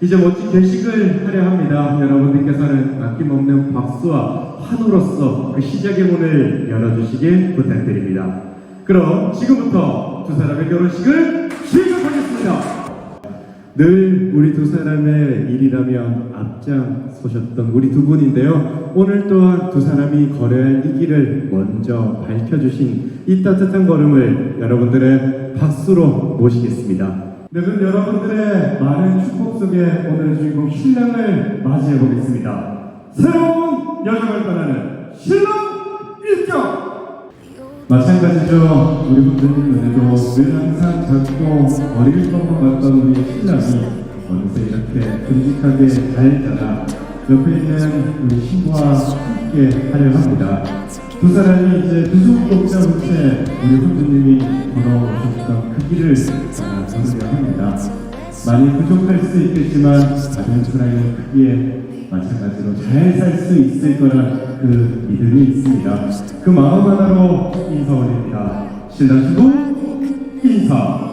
이제 멋진 결식을 하려 합니다. 여러분들께서는 아낌없는 박수와 환호로서 그 시작의 문을 열어주시길 부탁드립니다. 그럼 지금부터 두 사람의 결혼식을 시작하겠습니다. 늘 우리 두 사람의 일이라면 앞장서셨던 우리 두 분인데요. 오늘 또한 두 사람이 걸어야 할이 길을 먼저 밝혀주신 이 따뜻한 걸음을 여러분들의 박수로 모시겠습니다. 네, 그럼 여러분들의 많은 축복 속에 오늘의 주인공 신랑을 맞이해 보겠습니다. 새로운 여정을 떠나는 신랑 입장! 마찬가지죠. 우리 눈에도 늘 항상 작고 어릴 것만 같던 우리 신랑이 어느새 이렇게 듬직하게 잘 자라 옆에 있는 우리 신부와 함께 하려 합니다. 두 사람이 이제 두손꼭 잡은 채 우리 분들님이 걸어오셨던 그 길을 아, 걸으려 합니다. 많이 부족할 수 있겠지만 작은 사랑의 크기에 마찬가지로 잘 살 수 있을 거란 그 믿음이 있습니다. 그 마음 하나로 인사 올립니다. 신랑 신부 인사.